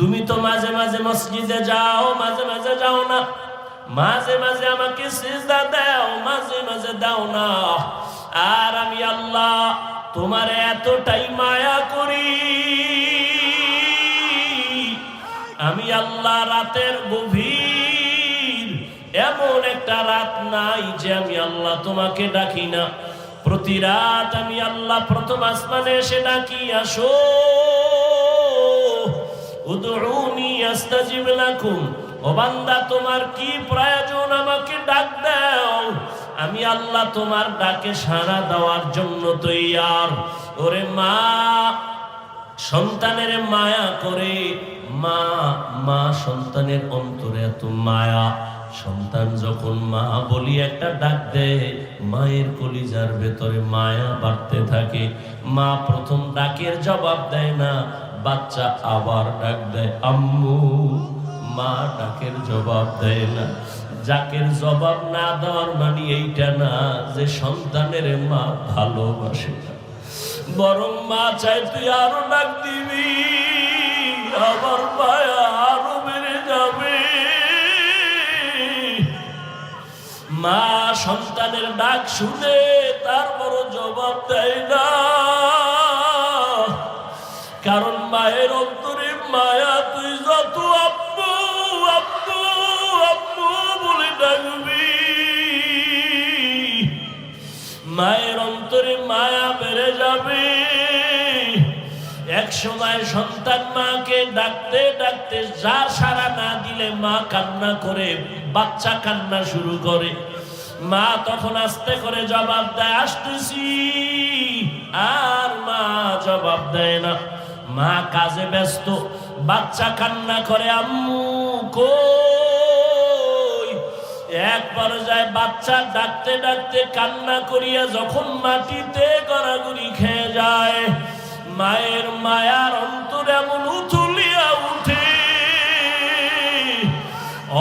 তুমি তো মাঝে মাঝে মসজিদে যাও, মাঝে মাঝে যাও না। মাঝে মাঝে আমাকে সিজদা দাও, মাঝে মাঝে দাও না। আর আমি আল্লাহ তোমার এতটাই মায়া করি। আমি আল্লাহ রাতের গভীর এমন একটা রাত নাই যে আমি আল্লাহ তোমাকে ডাকি না। প্রতি রাত আমি আল্লাহ প্রথম আসমানে এসে ডাকি, আসো। আস্তাজিব লাকুম। ও বান্দা, তোমার কি প্রয়োজন? আমাকে ডাক দাও। আমি আল্লাহ তোমার ডাকে সাড়া দেওয়ার জন্য তৈয়ার। ওরে মা, সন্তানের মায়া করে। মা মা, সন্তানের অন্তরে এত মায়া। সন্তান যখন মা বলি একটা ডাক দেয়, মায়ের কলিজার ভেতরে মায়া বাড়তে থাকে। মা প্রথম ডাকের জবাব দেয় না বাচ্চা আবার ডাক দেয়, আম্মু, মা ডাকের জবাব দেয় না। যাকের জবাব না দেওয়ার মানে এইটা না যে সন্তানের মা ভালোবাসে বরং মা চাই তুই আরও ডাক দিবি আমার মায়া আরও বেড়ে যাবে। মা সন্তানের ডাক শুনে তারপর জবাব দেয় না। কারণ মায়ের অন্তরে, মায়া, তুই যত আব্বু আব্বু আব্বু বলে ডাকবি। মায়ের অন্তরে মায়া বেড়ে যাবে। এক সময় সন্তান মাকে ডাকতে ডাকতে যার সারা না দিলে মা কান্না করে, বাচ্চা কান্না শুরু করে। মা তখন আস্তে করে জবাব দেয়, আসতেছি। আর মা জবাব দেয় না। মা কাজে ব্যস্ত, বাচ্চা কান্না করে, আম্মু কই? এক পর্যায়ে বাচ্চা ডাকতে ডাকতে কান্না করিয়া যখন মাটিতে গড়াগড়ি খেয়ে যায়, মায়ের মায়ার অন্তর এমন উথুলিয়া উঠে।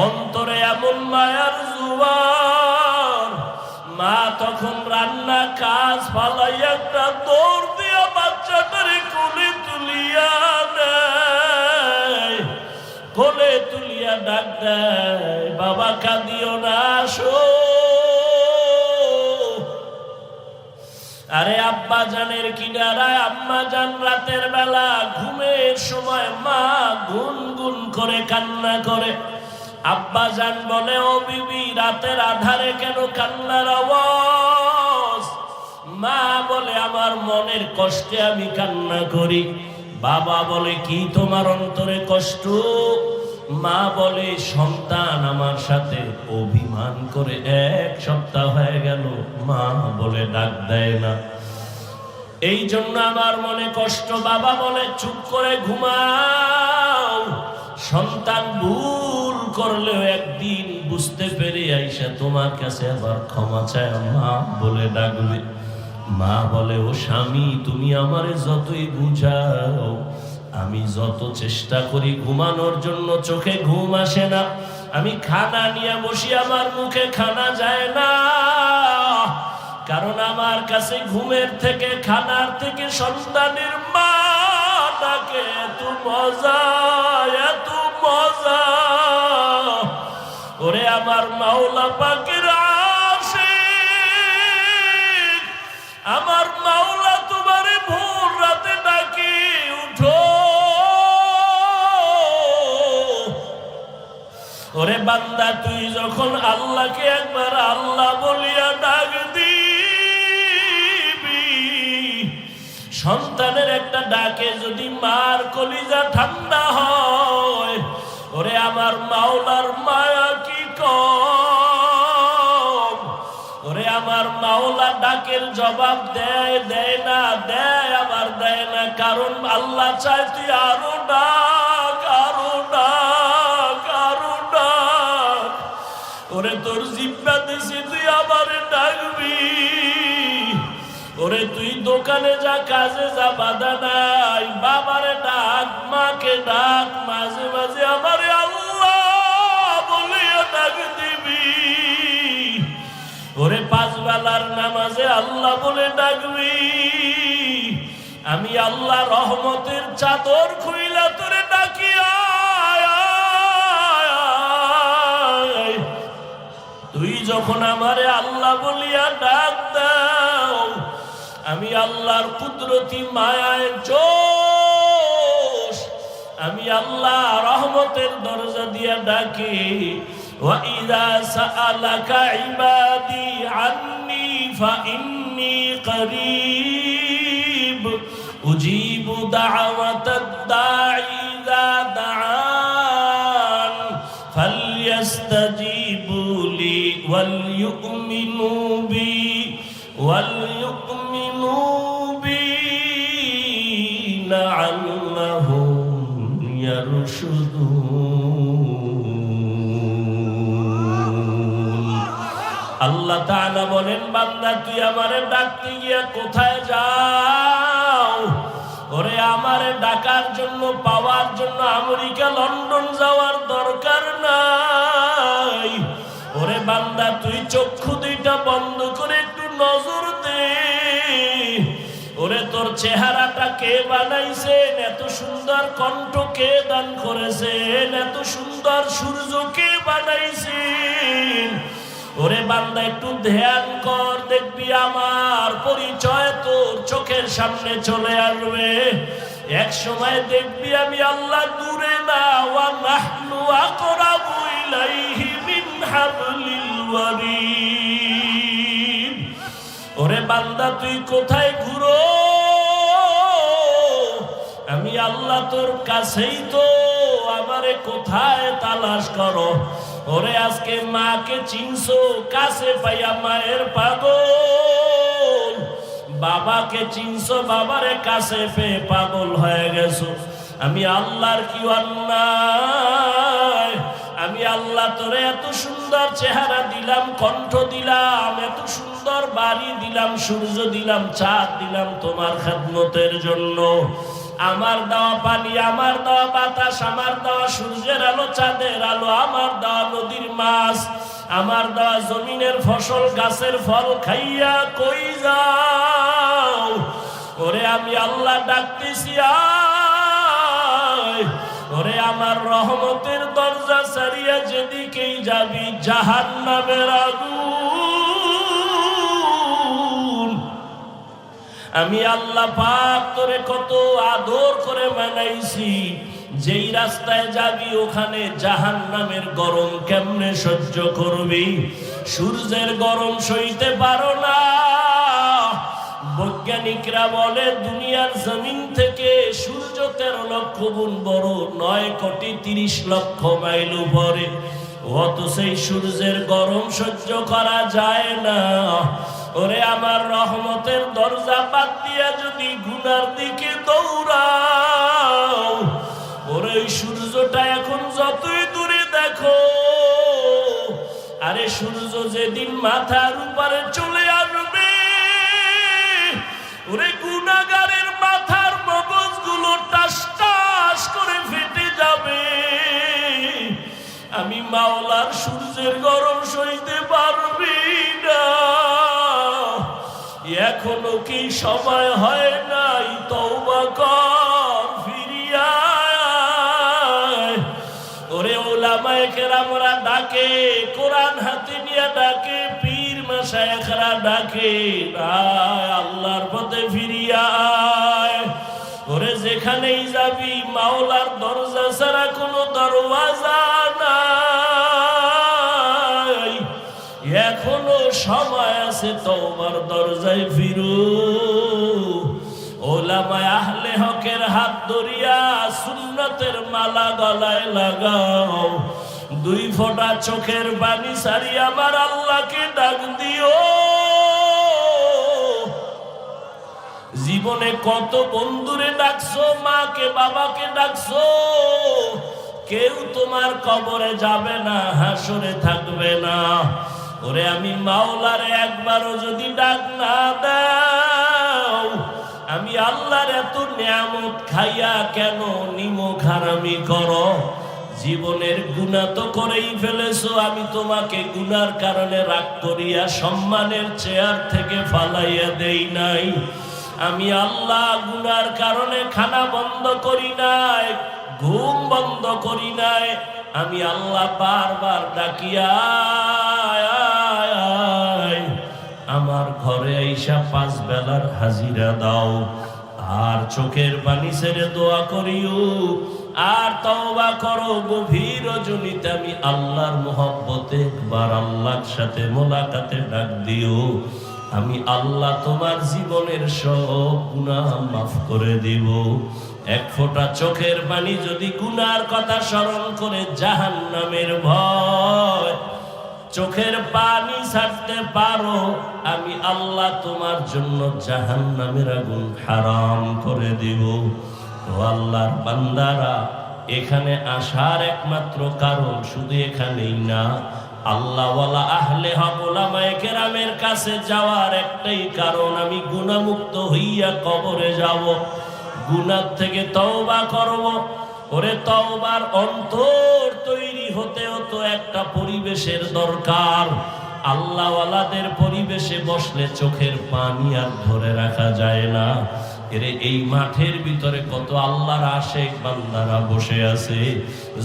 অন্তরে এমন মায়ার জুয়ার, মা তখন রান্না কাজ ফালাইয়া একটা দৌড় ডাক দেয়, বাবা কাঁদিও না, আসো। আরে আব্বা জানের কিনারায় আম্মা জান রাতের বেলা ঘুমের সময় মা গুন গুন করে কান্না করে। আব্বা জান বলে, ও বিবি, রাতের আধারে কেন কান্নার আওয়াজ? মা বলে, আমার মনের কষ্টে আমি কান্না করি। বাবা বলে, কি তোমার অন্তরে কষ্ট? মা বলে, সন্তান আমার সাথে অভিমান করে এক সপ্তাহ হয়ে গেল। মা বলে, ডাক দেয় না। এই জন্য আমার মনে কষ্ট। বাবা বলে, চুপ করে ঘুমাও। সন্তান ভুল করলেও একদিন বুঝতে পেরে আইসা, তোমার কাছে আবার ক্ষমা চায়। মা বলে, ডাকবে। মা বলে, ও স্বামী, তুমি আমারে যতই বুঝাও আমি যত চেষ্টা করি ঘুমানোর জন্য, চোখে ঘুম আসে না। আমি খানা নিয়ে বসি, আমার মুখে খানা যায় না। কারণ আমার কাছে ঘুমের থেকে, খানার থেকে সন্তানের মা ডাকে এত মজা এত মজা। ওরে আমার মাওলা পাকের বান্দা, তুই যখন আল্লাহকে একবার আল্লাহ বলিয়া ডাক দিবি, সন্তানের একটা ডাকে যদি মার কলিজা ঠান্ডা হয়, ওরে আমার মাওলার মায়া কি কম? ওরে আমার মাওলা ডাকের জবাব দেয় দেয় না, দেয়, আবার দেয় না, কারণ আল্লাহ চায় তুই আরও ডাক। দোকানে যা কাজে যা বাধা নাই। বাবারে ডাক, মাকে ডাক, মাঝে মাঝে আমারে আল্লাহ বলিয়া ডাক দিবি। ওরে পাঁচ বেলার নামাজে আল্লাহ বলে ডাকবি। আমি আল্লাহ রহমতের চাদর খুইলা তোরে ডাকি তুই যখন আমারে আল্লাহ বলিয়া ডাক দেয় আমি আল্লাহর কুদরতি মায়ায় জোশ আমি আল্লাহ রহমতের দরজা দিয়া ডাকি وَإِذَا سَأَلَكَ عِبَادِي عَنِّي فَإِنِّي قَرِيبٌ أُجِيبُ دَعْوَةَ الدَّاعِ وَلْيُؤْمِنُوا بِي لَعَلَّهُمْ يرشدون আল্লাহ তাআলা বলেন বান্দা তুই আমারে ডাকতে গিয়া কোথায় যাও ওরে আমারে ডাকার জন্য পাওয়ার জন্য আমেরিকা লন্ডন যাওয়ার দরকার নাই ওরে বান্দা তুই চক্ষু চেহারাটা কে বানাইছেন এত সুন্দর কণ্ঠ কে দান করেছেন এত সুন্দর সূর্য কে বানাইছেন ওরে বান্দা, একটু ধ্যান কর, দেখবি আমার পরিচয় তোর চোখের সামনে চলে আসবে। এক সময় দেখবি আমি আল্লাহ দূরে না, ওয়া নাহনু আকরাবু ইলাইহি মিন হাবলিল ওয়ারিদ। ওরে বান্দা, তুই কোথায় ঘুরো? আমি আল্লাহ তোর কাছেই তো আমারে কোথায় তালাশ করো? ওরে আজকে মাকে চিনছো, কাছে পাইয়া মায়ের পাগল। বাবাকে চিনছো, বাবারে কাছে পেয়ে পাগল হয়ে গেছো। আমি আল্লাহর কি অন্যায়? আমি আল্লাহ তোরে এত সুন্দর চেহারা দিলাম, কণ্ঠ দিলাম, এত সুন্দর বাড়ি দিলাম, সূর্য দিলাম, চাঁদ দিলাম তোমার খেদমতের জন্য। আমার দেওয়া পানি, আমার দেওয়া বাতাস, আমার দেওয়া সূর্যের আলো, চাঁদের আলো, আমার দেওয়া নদীর মাছ, আমার দেওয়া জমিনের ফসল, গাছের ফল খাইয়া কই যাও? ওরে আমি আল্লাহ ডাকতেছি ওরে আমার রহমতের দরজা সারিয়া যেদিকেই যাবি জাহান নামের আগুন আমি আল্লাহ পাক তোরে কত আদর করে মানাইছি, যেই রাস্তায় যাবি ওখানে জাহান নামের গরম কেমনে সহ্য করবি? সূর্যের গরম সইতে পারো না। বৈজ্ঞানিকরা বলে, দুনিয়ার জমিন থেকে সূর্য তেরো লক্ষ গুণ বড়, নয় কোটি তিরিশ লক্ষ মাইল উপরে। অত সেই সূর্যের গরম সহ্য করা যায় না। ওরে আমার রহমতের দরজা বাদ দিয়া যদি গুনার দিকে দৌড়াও, ওরে সূর্যটা এখন যতই দূরে দেখো, আরে সূর্য যেদিন মাথার উপরে চলে আসবে, ওরে গুনাগারের মাথার মগজগুলো টাস টাস করে ফেটে যাবে। আমি মাওলার সূর্যের গরম সইতে পারবি না। এখনও কি সময় হয় নাই? তওবা কর ডাকে, কোরআন হাতে নিয়ে ডাকে, পীর মাশায়েখরা ডাকে আল্লাহর পথে ফিরিয়া ওরে যেখানেই যাবি, মাওলার দরজা ছাড়া কোনো দরওয়াজা দরজায় ফিরু? ওলামায় আহলে হকের হাত ধরিয়া সুন্নতের মালা গলায় লাগাও। দুই ফোঁটা চোখের পানি সারি আমার আল্লাহকে ডাক দিও। জীবনে কত বন্ধুরে ডাকছো, মাকে, বাবাকে ডাকছো? কেউ তোমার কবরে যাবে না, হাসরে থাকবে না। ওরে আমি মাওলারে একবারও যদি ডাক না দাও, আমি আল্লাহর এত নিয়ামত খাইয়া কেন নিমো খারামি করো? জীবনের গুণা তো করেই ফেলেছো, আমি তোমাকে গুনার কারণে রাগ করিয়া সম্মানের চেয়ার থেকে ফালাইয়া দেই নাই। আমি আল্লাহ গুনার কারণে খানা বন্ধ করি নাই, ঘুম বন্ধ করি নাই। আমি আল্লাহ বারবার ডাকিয়া আমার ঘরে আইসা পাঁচ বেলার হাজিরা দাও। আর চোখের পানি ছেড়ে দোয়া করিও। আর তওবা করো, গভীর রজনীতে আমি আল্লাহর মোহব্বতে একবার আল্লাহর সাথে মোলাকাতে ডাক দিও। আমি আল্লাহ তোমার জীবনের সব গুনাহ মাফ করে দিব। এক ফোঁটা চোখের পানি যদি গুনার কথা স্মরণ করে জাহান নামের ভয় চোখের পানি ছাড়তে পারো, আমি আল্লাহ তোমার জন্য জাহান নামের আগুন হারাম করে দিব। ও আল্লাহর বান্দারা, এখানে আসার একমাত্র কারণ শুধু এখানেই না, আল্লাহওয়ালা আহলে হকলামায় কাছে যাওয়ার একটাই কারণ, আমি গুণামুক্ত হইয়া কবরে যাব গুণার থেকে তওবা করব। ওরে তওবার অন্তর তৈরি হতে হতো একটা পরিবেশের দরকার। আল্লাহওয়ালাদের পরিবেশে বসলে চোখের পানি আর ধরে রাখা যায় না। এরে, এই মাঠের ভিতরে কত আল্লাহর আশেক বান্দারা বসে আছে।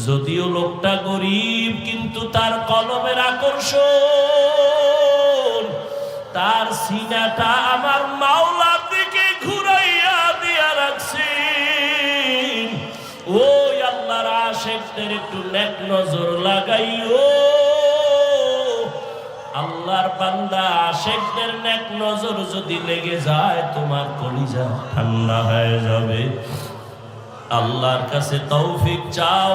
যদিও লোকটা গরিব, কিন্তু তার কলমের আকর্ষণ, তার সিনাটা আমার মাওলার আশেকদের একটু নেক নজর লাগাইও। আল্লাহর বান্দা আশেকদের নেক নজর যদি লেগে যায়, তোমার কলিজা ঠান্ডা হয়ে যাবে। আল্লাহর কাছে তৌফিক চাও।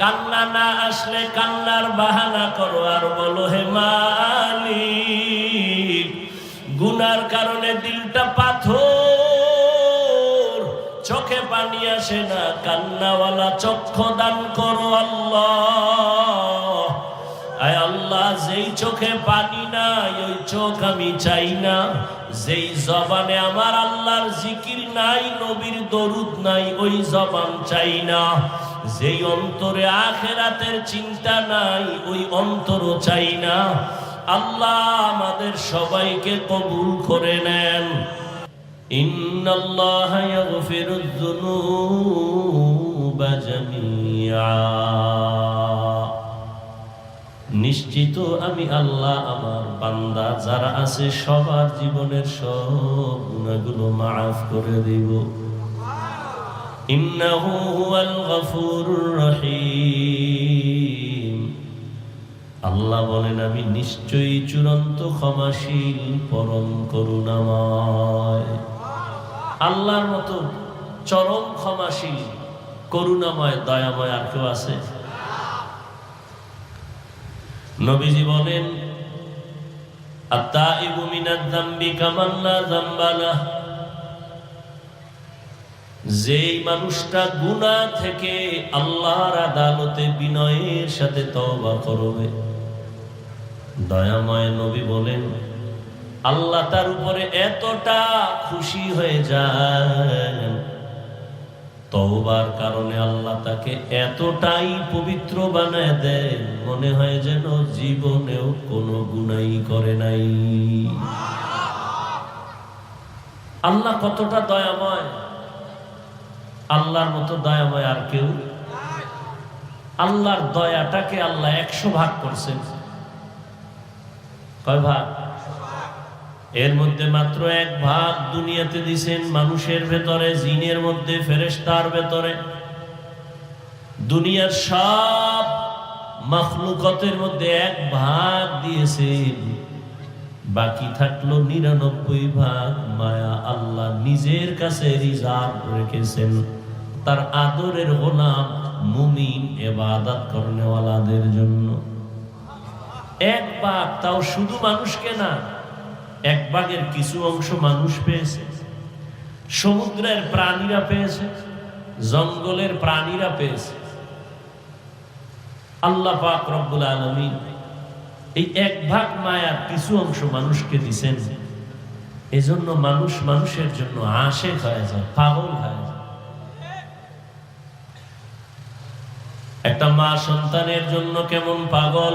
কান্না না আসলে কান্নার বাহানা করো আর বলো, হে মালিক, গুনার কারণে দিলটা পাথর পানি আসে না, কান্নাওয়ালা চক্ষু দান করো আল্লাহ। আল্লাহ, যেই চোখে পানি নাই, ওই চোখ আমি চাই না। যেই জবানে আমার আল্লাহর জিকির নাই, নবীর দরুদ নাই, ওই জবান চাই না। যেই অন্তরে আখেরাতের চিন্তা নাই, ওই অন্তরও চাই না। আল্লাহ আমাদের সবাইকে কবুল করে নেন। إن الله يغفر الذنوب جميعا নিশ্চিত আমি আল্লাহ আমার বান্দা যারা আছে সবার জীবনের সব গুণাগুলো মাফ করে দিব ইন্নাহু হুয়াল গফুরুর রহিম আল্লাহ বলেন আমি নিশ্চয়ই চূড়ান্ত ক্ষমাশীল পরম করুণাময় আল্লাহর মতো চরম ক্ষমাশীল, করুণাময়, দয়াময় আর কেউ আছে? নবীজি বলেন, আত্তাইবু মিনাজ যামবি কামান লা যামবা লাহ। যেই মানুষটা গুনাহ থেকে আল্লাহর আদালতে বিনয়ের সাথে তওবা করবে, দয়াময় নবী বলেন আল্লাহ তার উপরে এতটা খুশি হয়ে যায়। তওবার কারণে আল্লাহ তাকে এতটাই পবিত্র বানায় দেয় মনে হয় যেন জীবনেও কোনো গুনাই করে নাই। আল্লাহ কতটা দয়াময়। আল্লাহর মতো দয়াময় আর কেউ। আল্লাহর দয়াটাকে আল্লাহ একশো ভাগ করছেন। কয় ভাগ? এর মধ্যে মাত্র এক ভাগ দুনিয়াতে দিছেন মানুষের ভেতরে, জিনের মধ্যে ফেরেস্তার ভেতরে। দুনিয়ার সব মখলুকতের মধ্যে এক ভাগ দিয়েছেন। বাকি থাকল নিরানব্বই ভাগ মায়া আল্লাহ নিজের কাছে রিজার্ভ রেখেছেন। তার আদরের গোলাম মুমিন এবাদাত করনেওয়ালাদের জন্য। এক ভাগ তাও শুধু মানুষকে না এক ভাগের কিছু অংশ মানুষ পেয়েছে, সমুদ্রের প্রাণীরা পেয়েছে, জঙ্গলের প্রাণীরা পেয়েছে। আল্লাহ পাক রব্বুল আলমিন এই এক ভাগ মায়ার কিছু অংশ মানুষকে দিছেন। এজন্য মানুষ মানুষের জন্য আশেক হয়ে যায়, পাগল হয়ে যায়। একটা মা সন্তানের জন্য কেমন পাগল?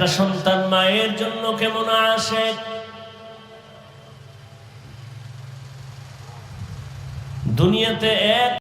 একটা সন্তান মায়ের জন্য কেমন আসে? দুনিয়াতে এক